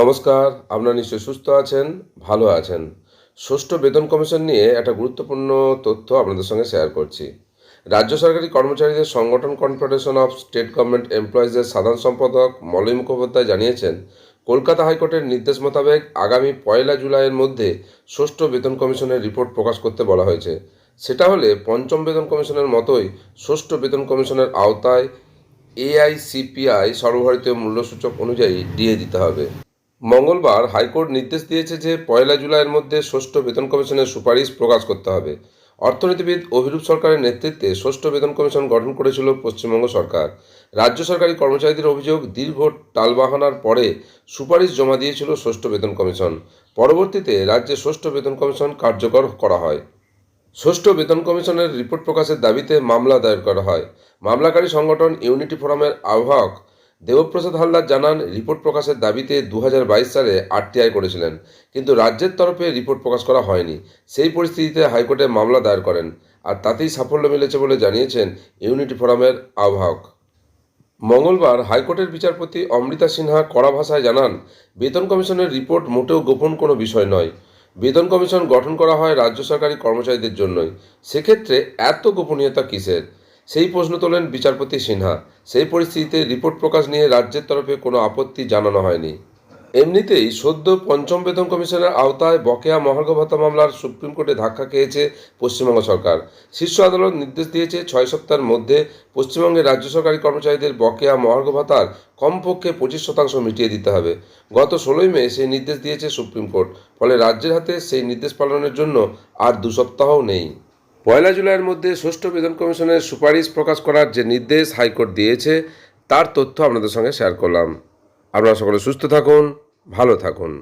নমস্কার, আপনারা নিশ্চয়ই সুস্থ আছেন, ভালো আছেন। ষষ্ঠ বেতন কমিশন নিয়ে একটা গুরুত্বপূর্ণ তথ্য আপনাদের সঙ্গে শেয়ার করছি। রাজ্য সরকারি কর্মচারীদের সংগঠন কনফেডারেশন অফ স্টেট গভর্নমেন্ট এমপ্লয়িজের সাধারণ সম্পাদক মলয় মুখোপাধ্যায় জানিয়েছেন, কলকাতা হাইকোর্টের নির্দেশ মোতাবেক আগামী পয়লা জুলাইয়ের মধ্যে ষষ্ঠ বেতন কমিশনের রিপোর্ট প্রকাশ করতে বলা হয়েছে। সেটা হলে পঞ্চম বেতন কমিশনের মতোই ষষ্ঠ বেতন কমিশনের আওতায় এআইসিপিআই সর্বভারতীয় মূল্যসূচক অনুযায়ী ডিএ দিতে হবে। মঙ্গলবার হাইকোর্ট নির্দেশ দিয়েছে যে পয়লা জুলাইয়ের মধ্যে ষষ্ঠ বেতন কমিশনের সুপারিশ প্রকাশ করতে হবে। অর্থনীতিবিদ অভিরূপ সরকারের নেতৃত্বে ষষ্ঠ বেতন কমিশন গঠন করেছিল পশ্চিমবঙ্গ সরকার। রাজ্য সরকারি কর্মচারীদের অভিযোগ দীর্ঘ টালবাহানার পরে সুপারিশ জমা দিয়েছিল ষষ্ঠ বেতন কমিশন। পরবর্তীতে রাজ্যে ষষ্ঠ বেতন কমিশন কার্যকর করা হয়। ষষ্ঠ বেতন কমিশনের রিপোর্ট প্রকাশের দাবিতে মামলা দায়ের করা হয়। মামলাকারী সংগঠন ইউনিটি ফোরামের আহ্বায়ক দেবপ্রসাদ হালদার জানান, রিপোর্ট প্রকাশের দাবিতে দু হাজার বাইশ সালে আরটিআই করেছিলেন, কিন্তু রাজ্যের তরফে রিপোর্ট প্রকাশ করা হয়নি। সেই পরিস্থিতিতে হাইকোর্টে মামলা দায়ের করেন, আর তাতেই সাফল্য মিলেছে বলে জানিয়েছেন ইউনিটি ফোরামের আহ্বায়ক। মঙ্গলবার হাইকোর্টের বিচারপতি অমৃতা সিনহা কড়া ভাষায় জানান, বেতন কমিশনের রিপোর্ট মোটেও গোপন কোনো বিষয় নয়। বেতন কমিশন গঠন করা হয় রাজ্য সরকারি কর্মচারীদের জন্যই। সেক্ষেত্রে এত গোপনীয়তা কিসের? সেই প্রশ্ন তোলেন বিচারপতি সিনহা। সেই পরিস্থিতিতে রিপোর্ট প্রকাশ নিয়ে রাজ্যের তরফে কোনো আপত্তি জানানো হয়নি। এমনিতেই সদ্য পঞ্চম বেতন কমিশনের আওতায় বকেয়া মহার্ঘ ভাতা মামলার সুপ্রিম কোর্টে ধাক্কা খেয়েছে পশ্চিমবঙ্গ সরকার। শীর্ষ আদালত নির্দেশ দিয়েছে ছয় সপ্তাহের মধ্যে পশ্চিমবঙ্গের রাজ্য সরকারি কর্মচারীদের বকেয়া মহার্ঘ ভাতার কমপক্ষে পঁচিশ শতাংশ মিটিয়ে দিতে হবে। গত ষোলোই মে সেই নির্দেশ দিয়েছে সুপ্রিম কোর্ট, ফলে রাজ্যের হাতে সেই নির্দেশ পালনের জন্য আর দু সপ্তাহও নেই। পয়লা জুলাইয়ের মধ্যে ষষ্ঠ বেতন কমিশনের সুপারিশ প্রকাশ করার যে নির্দেশ হাইকোর্ট দিয়েছে, তার তথ্য আপনাদের সঙ্গে শেয়ার করলাম। আপনারা সকলে সুস্থ থাকুন, ভালো থাকুন।